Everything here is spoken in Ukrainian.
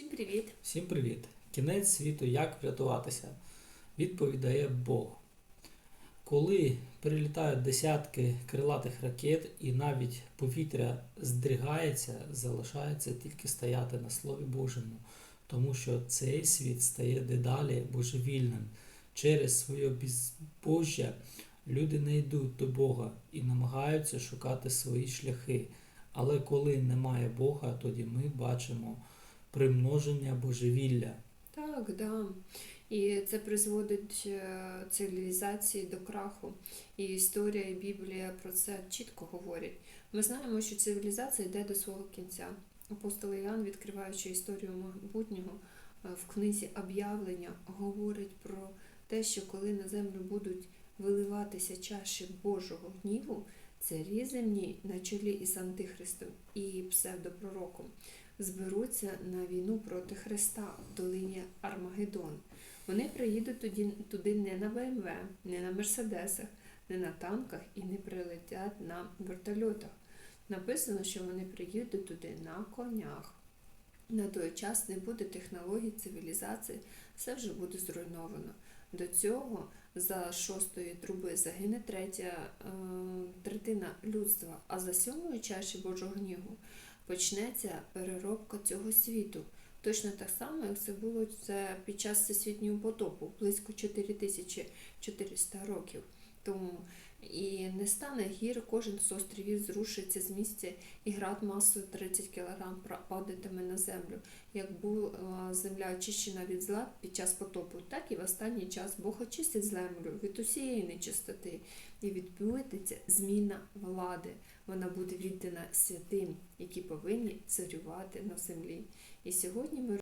Всім привіт! Всім привіт! Кінець світу як врятуватися? Відповідає Бог. Коли прилітають десятки крилатих ракет і навіть повітря здригається, залишається тільки стояти на Слові Божому, тому що цей світ стає дедалі божевільним. Через своє безбожжя люди не йдуть до Бога і намагаються шукати свої шляхи. Але коли немає Бога, тоді ми бачимо примноження божевілля. Так, да. І це призводить е, цивілізації до краху. І історія і Біблія про це чітко говорять. Ми знаємо, що цивілізація йде до свого кінця. Апостол Іоанн, відкриваючи історію майбутнього, е, в книзі об'явлення говорить про те, що коли на землю будуть виливатися чаші Божого гніву, царі земні на чолі із Антихристом і псевдопророком зберуться на війну проти Христа в долині Армагеддон. Вони приїдуть туди, туди не на БМВ, не на Мерседесах, не на танках і не прилетять на вертольотах. Написано, що вони приїдуть туди на конях. На той час не буде технологій цивілізації, все вже буде зруйновано. До цього за шостої труби загине третя е, третина людства, а за сьомої чаші Божого гніву почнеться переробка цього світу. Точно так само, як це було це під час всесвітнього потопу, близько 4400 років тому. І не стане гір, кожен з островів зрушиться з місця, і град масою 30 кг падатиме на землю. Як була земля очищена від зла під час потопу, так і в останній час Бог очистить землю від усієї нечистоти і відбудеться зміна влади. Вона буде віддана святим, які повинні царювати на землі. І сьогодні ми